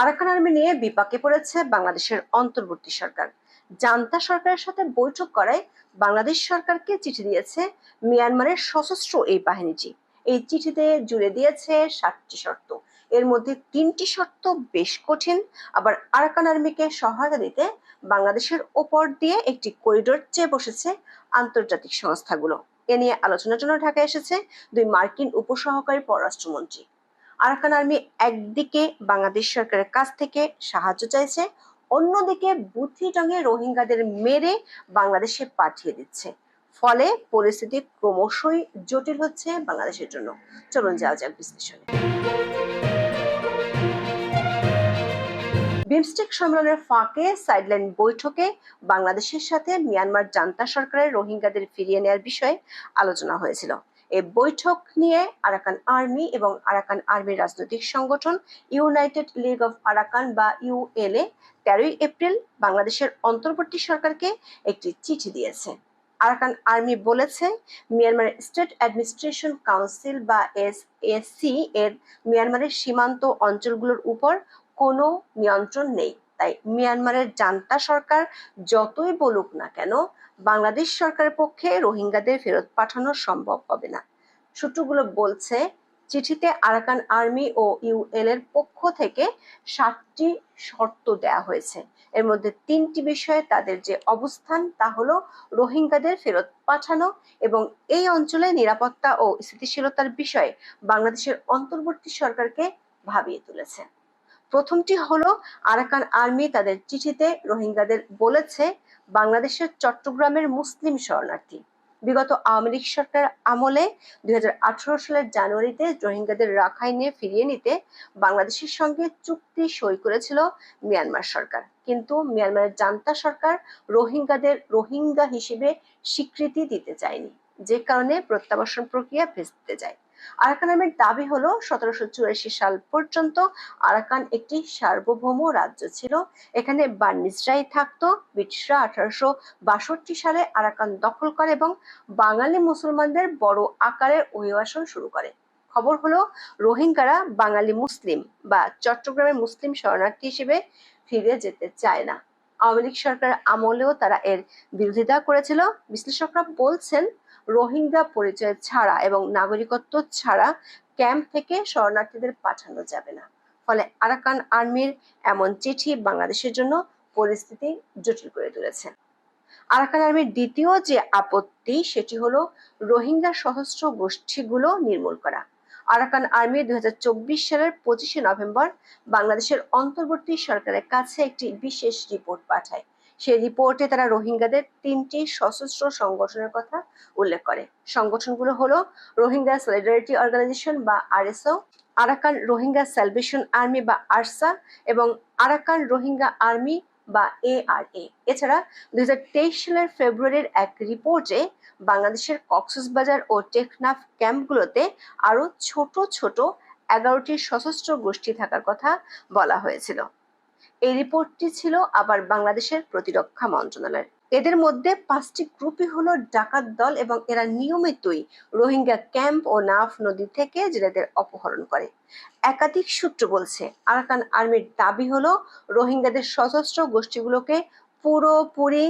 Arakan army নিয়ে বিপাকে পড়েছে বাংলাদেশের অন্তর্বর্তী সরকার। জান্তা সরকারের সাথে বৈঠক করায় বাংলাদেশ সরকারকে চিঠি দিয়েছে মিয়ানমারের সশস্ত্র এই বাহিনীটি। এই চিঠিতে জুড়ে দিয়েছে সাতটি শর্ত। এর মধ্যে তিনটি শর্ত বেশ কঠিন। আবার আরাকান আর্মিকে সহায়তা দিতে বাংলাদেশের ওপর দিয়ে একটি করিডোর চেয়ে বসেছে আন্তর্জাতিক সংস্থাগুলো। এ নিয়ে আলোচনার জন্য ঢাকা এসেছে দুই মার্কিন উপসহকারী পররাষ্ট্রমন্ত্রী। আরাকান আর্মি একদিকে বাংলাদেশ সরকারের কাছ থেকে সাহায্য চাইছে, অন্যদিকে বুদ্ধি টঙে রোহিঙ্গাদের মেরে বাংলাদেশে পাঠিয়ে দিচ্ছে। ফলে পরিস্থিতি ক্রমশই জটিল হচ্ছে বাংলাদেশের জন্য। চলুন যাওয়া যাক বিশ্লেষণে। বিমস্টেক সম্মেলনের ফাঁকে সাইডলাইন বৈঠকে বাংলাদেশের সাথে মিয়ানমার জান্তা সরকারের রোহিঙ্গাদের ফিরিয়ে নেওয়ার বিষয়ে আলোচনা হয়েছিল। এই বৈঠক নিয়ে আরাকান আর্মি এবং আরাকান আর্মির রাজনৈতিক সংগঠন, ইউনাইটেড লিগ অফ আরাকান বা ইউএলএ তেরোই এপ্রিল বাংলাদেশের অন্তর্বর্তী সরকারকে একটি চিঠি দিয়েছে। আরাকান আর্মি বলেছে, মিয়ানমারের স্টেট অ্যাডমিনিস্ট্রেশন কাউন্সিল বা এস এসি এর মিয়ানমারের সীমান্ত অঞ্চলগুলোর উপর কোনো নিয়ন্ত্রণ নেই। তাই মিয়ানমারের জান্তা সরকার যতই বলুক না কেন, বাংলাদেশ সরকারের পক্ষে রোহিঙ্গাদের ফেরত পাঠানো সম্ভব হবে না। সূত্রগুলো বলছে, চিঠিতে আরাকান আর্মি ও ইউএল এর পক্ষ থেকে সাতটি শর্ত দেয়া হয়েছে। এর মধ্যে তিনটি বিষয়ে তাদের যে অবস্থান, তা হলো রোহিঙ্গাদের ফেরত পাঠানো এবং এই অঞ্চলে নিরাপত্তা ও স্থিতিশীলতার বিষয়ে বাংলাদেশের অন্তর্বর্তী সরকারকে ভাবিয়ে তুলেছে। প্রথমটি হলো আরাকান আর্মি তাদের চিঠিতে রোহিঙ্গাদের বলেছে, বাংলাদেশের চট্টগ্রামের মুসলিম শরণার্থী। বিগত আওয়ামী লীগ সরকার আমলে দুই হাজার আঠারো সালের জানুয়ারিতে রোহিঙ্গাদের রাখাইনে ফিরিয়ে নিতে বাংলাদেশের সঙ্গে চুক্তি সই করেছিল মিয়ানমার সরকার। কিন্তু মিয়ানমারের জান্তা সরকার রোহিঙ্গাদের রোহিঙ্গা হিসেবে স্বীকৃতি দিতে চায়নি, যে কারণে প্রত্যাবাসন প্রক্রিয়া ভেস্তে যায়। আরাকান আর্মির দাবি হলো, সতেরোশো চুরাশি সাল পর্যন্ত আরাকান একটি সার্বভৌম রাজ্য ছিল। এখানে বার্নিজরাই থাকতো। ব্রিটিশরা আঠারোশো বাষট্টি সালে আরাকান দখল করে এবং বাঙালি মুসলমানদের বড় আকারের অভিবাসন শুরু করে। খবর হলো, রোহিঙ্গারা বাঙালি মুসলিম বা চট্টগ্রামের মুসলিম শরণার্থী হিসেবে ফিরে যেতে চায় না। আওয়ামী লীগ সরকার আমলেও তারা এর বিরোধিতা করেছিল। বিশ্লেষকরা বলছেন রোহিঙ্গা পরিচয় ছাড়া এবং নাগরিকত্ব ছাড়া ক্যাম্প থেকে শরণার্থীদের পাঠানো যাবে না। ফলে আরাকান আর্মির এমন চিঠি বাংলাদেশের জন্য পরিস্থিতি জটিল করে তুলেছে। আরাকান আর্মির দ্বিতীয় যে আপত্তি, সেটি হলো রোহিঙ্গা সশস্ত্র গোষ্ঠীগুলো নির্মূল করা। আরাকান আর্মি দুই চব্বিশ সালের পঁচিশে নভেম্বর বাংলাদেশের অন্তর্বর্তী সরকারের কাছে একটি বিশেষ রিপোর্ট পাঠায়। সেই রিপোর্টে তারা রোহিঙ্গাদের তিনটি সশস্ত্র সংগঠনের কথা উল্লেখ করে। সংগঠনগুলো হলো রোহিঙ্গা সলিডারিটি অর্গানাইজেশন বা RSO Arakan Rohingya salvation army বা আরসা এবং আরাকান রোহিঙ্গা আর্মি বা এআরএ এছাড়া দুই হাজার তেইশ সালের ফেব্রুয়ারির এক রিপোর্টে বাংলাদেশের কক্সবাজার ও টেকনাফ ক্যাম্পগুলোতে আরও ছোট ছোট এগারোটি সশস্ত্র গোষ্ঠী থাকার কথা বলা হয়েছিল। এই রিপোর্টটি ছিল আবার বাংলাদেশের প্রতিরক্ষা মন্ত্রণালয়ের। এদের মধ্যে পাঁচটি গ্রুপই হলো ডাকাত দল এবং এরা নিয়মিতই রোহিঙ্গা ক্যাম্প ও নাফ নদী থেকে জেলেদের অপহরণ করে। একাধিক সূত্র বলছে, আরাকান আর্মির দাবি হলো রোহিঙ্গাদের সশস্ত্র গোষ্ঠীগুলোকে পুরোপুরি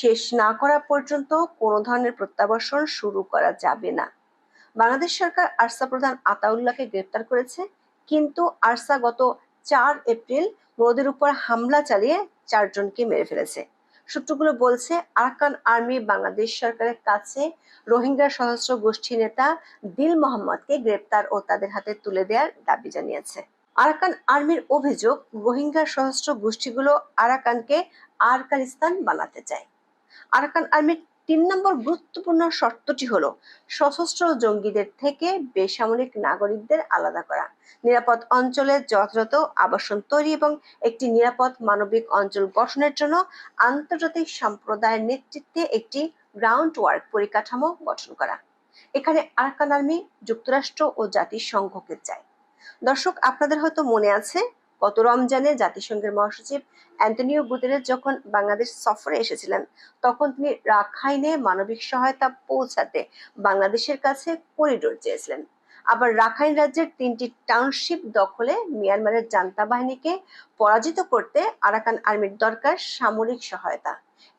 শেষ না করা পর্যন্ত কোনো ধরনের প্রত্যাবাসন শুরু করা যাবে না। বাংলাদেশ সরকার আরসা প্রধান আতাউল্লাহকে গ্রেপ্তার করেছে, কিন্তু আরসা গত চার এপ্রিল নদীর উপর হামলা চালিয়ে চারজনকে মেরে ফেলেছে। সূত্রগুলো বলছে, আরাকান আর্মি বাংলাদেশ সরকারের কাছে রোহিঙ্গা সশস্ত্র গোষ্ঠী নেতা দিল মোহাম্মদকে গ্রেপ্তার ও তাদের হাতে তুলে দেওয়ার দাবি জানিয়েছে। আরাকান আর্মির অভিযোগ, রোহিঙ্গা সশস্ত্র গোষ্ঠীগুলো আরাকানকে আরকানিস্তান বানাতে চায়। আরাকান আর্মির তিন নম্বর গুরুত্বপূর্ণ শর্তটি হলো সশস্ত্র জঙ্গিদের থেকে বেসামরিক নাগরিকদের আলাদা করা। নিরাপদ অঞ্চলে যথাযথ আবাসন তৈরি এবং একটি নিরাপদ মানবিক অঞ্চল গঠনের জন্য আন্তর্জাতিক সম্প্রদায়ের নেতৃত্বে একটি গ্রাউন্ড ওয়ার্ক পরিকাঠামো গঠন করা। এখানে আরাকান আর্মি, যুক্তরাষ্ট্র ও জাতিসংঘকে চায় দর্শক, আপনাদের হয়তো মনে আছে গত রমজানে জাতিসংঘের মহাসচিব অ্যান্টনিও গুতেরেস যখন বাংলাদেশ সফরে এসেছিলেন, তখন তিনি রাখাইনে মানবিক সহায়তা পৌঁছাতে বাংলাদেশের কাছে করিডোর চেয়েছিলেন। আবার রাখাইন রাজ্যের তিনটি টাউনশিপ দখলে মিয়ানমারের জান্তা বাহিনীকে পরাজিত করতে আরাকান আর্মির দরকার সামরিক সহায়তা।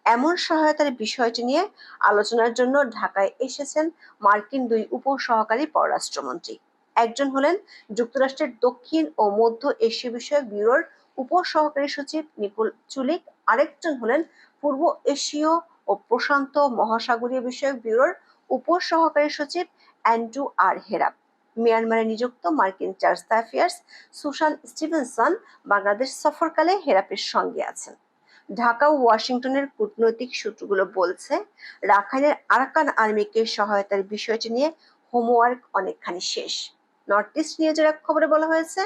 এমন সহায়তার বিষয়টি নিয়ে আলোচনার জন্য ঢাকায় এসেছেন মার্কিন দুই উপ সহকারী পররাষ্ট্রমন্ত্রী। একজন হলেন যুক্তরাষ্ট্রের দক্ষিণ ও মধ্য এশিয়া বিষয়ক ব্যুরোর উপ সহকারী সচিব নিকুল চুলিক, আরেকজন হলেন পূর্ব এশীয় ও প্রশান্ত মহাসাগরীয় বিষয়ক ব্যুরোর উপ সহকারী সচিব অ্যান্ড্রু আর হেরাপ মিয়ানমারে নিযুক্ত মার্কিন charge affairs Susan Stevenson Bangladesh সফরকালে হেরাপের সঙ্গে আছেন। ঢাকা ও ওয়াশিংটনের কূটনৈতিক সূত্রগুলো বলছে, রাখাইনের আরাকান আর্মিকে সহায়তার বিষয়টি নিয়ে হোমওয়ার্ক অনেকখানি শেষ। নর্থ ইস্ট নিউজের এক খবরে বলা হয়েছে,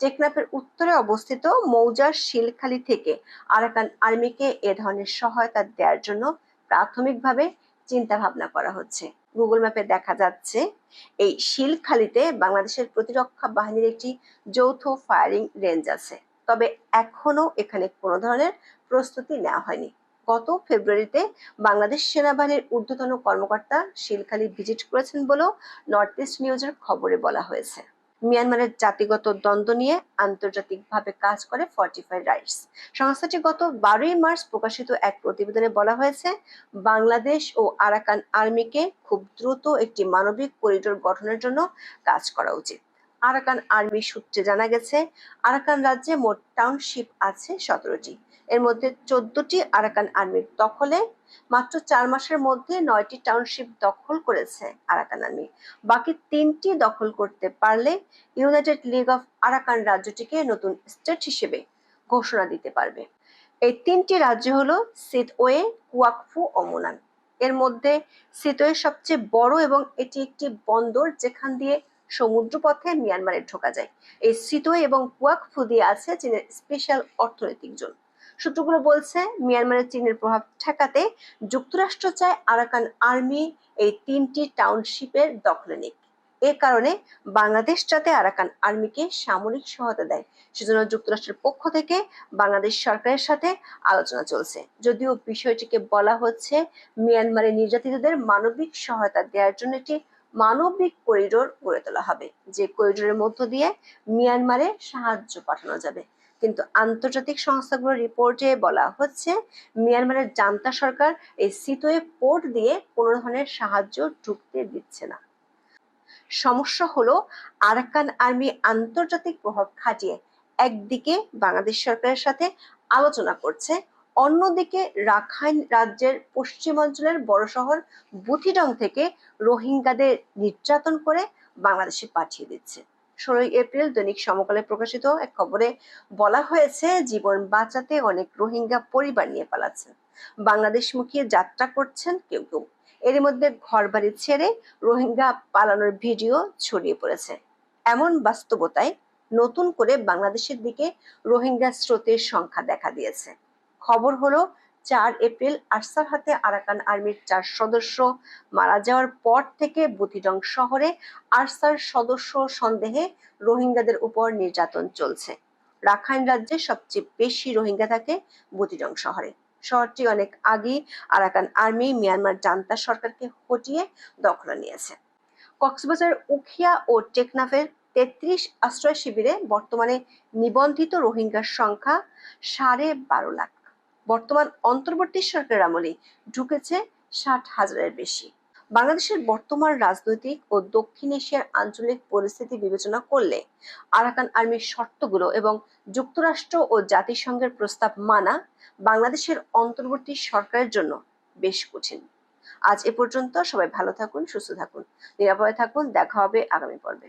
টেকনাফের উত্তরে অবস্থিত মৌজার শিলখালি থেকে আরাকান আর্মিকে এ ধরনের সহায়তা দেওয়ার জন্য প্রাথমিকভাবে চিন্তা ভাবনা করা হচ্ছে। গুগল ম্যাপে দেখা যাচ্ছে, এই শিলখালিতে বাংলাদেশের প্রতিরক্ষা বাহিনীর একটি যৌথ ফায়ারিং রেঞ্জ আছে। তবে এখনও এখানে কোনো ধরনের প্রস্তুতি নেওয়া হয়নি। গত ফেব্রুয়ারিতে বাংলাদেশ সেনাবাহিনীর ঊর্ধ্বতন কর্মকর্তা শিলখালি ভিজিট করেছেন বলেও নর্থ ইস্ট নিউজের খবরে বলা হয়েছে। মিয়ানমারের জাতিগত দ্বন্দ্ব নিয়ে আন্তর্জাতিকভাবে কাজ করে ফর্টিফাই রাইটস। সংস্থাটি গত বারোই মার্চ প্রকাশিত এক প্রতিবেদনে বলা হয়েছে, বাংলাদেশ ও আরাকান আর্মিকে খুব দ্রুত একটি মানবিক করিডোর গঠনের জন্য কাজ করা উচিত। আরাকান আর্মি সূত্রে জানা গেছে, আরাকান রাজ্যে মোট টাউনশিপ আছে সতেরোটি। এর মধ্যে চোদ্দটি আরাকান আর্মির দখলে, মাত্র চার মাসের মধ্যে নয়টি টাউনশিপ দখল করেছে আরাকান আর্মি। বাকি তিনটি দখল করতে পারলে ইউনাইটেড লিগ অফ আরাকান রাজ্যটিকে নতুন স্টেট হিসেবে ঘোষণা দিতে পারবে। এই তিনটি রাজ্য হলো সিতওয়ে কুয়াকফু ও মুনান। এর মধ্যে সিতওয়ে সবচেয়ে বড় এবং এটি একটি বন্দর যেখান দিয়ে সমুদ্রপথে মিয়ানমারে ঢোকা যায়। এই সিতোয়ে এবং কুয়াকফু দিয়ে আছে চীনের স্পেশাল অর্থনৈতিক জোন। সূত্রগুলো বলছে, মিয়ানমারের চীনের প্রভাব ঠেকাতে যুক্তরাষ্ট্র চায় আরাকান আর্মি এই তিনটি টাউনশিপের দখলে নিক। এ কারণে বাংলাদেশ যাতে আরাকান আর্মিকে সামরিক সহায়তা দেয়, সেজন্য যুক্তরাষ্ট্রের পক্ষ থেকে বাংলাদেশ সরকারের সাথে আলোচনা চলছে। যদিও বিষয়টিকে বলা হচ্ছে মিয়ানমারে নির্যাতিতদের মানবিক সহায়তা দেওয়ার জন্য একটি মানবিক করিডোর গড়ে তোলা হবে, যে করিডোরের মধ্য দিয়ে মিয়ানমারে সাহায্য পাঠানো যাবে। কিন্তু আন্তর্জাতিক সংস্থাগুলোর রিপোর্টে বলা হচ্ছে মিয়ানমারের জান্তা সরকার এই সিতোয়ে পোর্ট দিয়ে কোনো ধরনের সাহায্য ঢুকতে দিচ্ছে না। সমস্যা হলো আরাকান আর্মি আন্তর্জাতিক প্রভাব খাটিয়ে একদিকে বাংলাদেশ সরকারের সাথে আলোচনা করছে, অন্যদিকে রাখাইন রাজ্যের পশ্চিমাঞ্চলের বড় শহর বুথিডং থেকে রোহিঙ্গাদের নির্যাতন করে বাংলাদেশে পাঠিয়ে দিচ্ছে। ষোলোই এপ্রিল দৈনিক সমকালে প্রকাশিত এক খবরে বলা হয়েছে, জীবন বাঁচাতে অনেক রোহিঙ্গা পরিবার নিয়ে পালাচ্ছেন বাংলাদেশমুখী যাত্রা করছেন কেউ কেউ। এর মধ্যে ঘরবাড়ি ছেড়ে রোহিঙ্গা পালানোর ভিডিও ছড়িয়ে পড়েছে। এমন বাস্তবতায় নতুন করে বাংলাদেশের দিকে রোহিঙ্গা স্রোতের সংখ্যা দেখা দিয়েছে। খবর হলো চার এপ্রিল আরসার হাতে আরাকান আর্মির চার সদস্য মারা যাওয়ার পর থেকে বুথিডং শহরে আরসার সদস্য সন্দেহে রোহিঙ্গাদের উপর নির্যাতন চলছে। রাখাইন রাজ্যে সবচেয়ে বেশি রোহিঙ্গা থাকে বুথিডং শহরে। শহরটি অনেক আগে আরাকান আর্মি মিয়ানমার জান্তা সরকারকে হটিয়ে দখল নিয়েছে। কক্সবাজার, উখিয়া ও টেকনাফের তেত্রিশ আশ্রয় শিবিরে বর্তমানে নিবন্ধিত রোহিঙ্গার সংখ্যা সাড়ে বারো লাখ। বর্তমান অন্তর্বর্তী সরকারের আমলে ঢুকেছে ষাট হাজারের বেশি। বাংলাদেশের বর্তমান রাজনৈতিক ও দক্ষিণ এশিয়ার আঞ্চলিক পরিস্থিতি বিবেচনা করলে আরাকান আর্মির শর্তগুলো এবং যুক্তরাষ্ট্র ও জাতিসংঘের প্রস্তাব মানা বাংলাদেশের অন্তর্বর্তী সরকারের জন্য বেশ কঠিন। আজ এ পর্যন্ত সবাই ভালো থাকুন, সুস্থ থাকুন, নিরাপদে থাকুন, দেখা হবে আগামী পর্বে।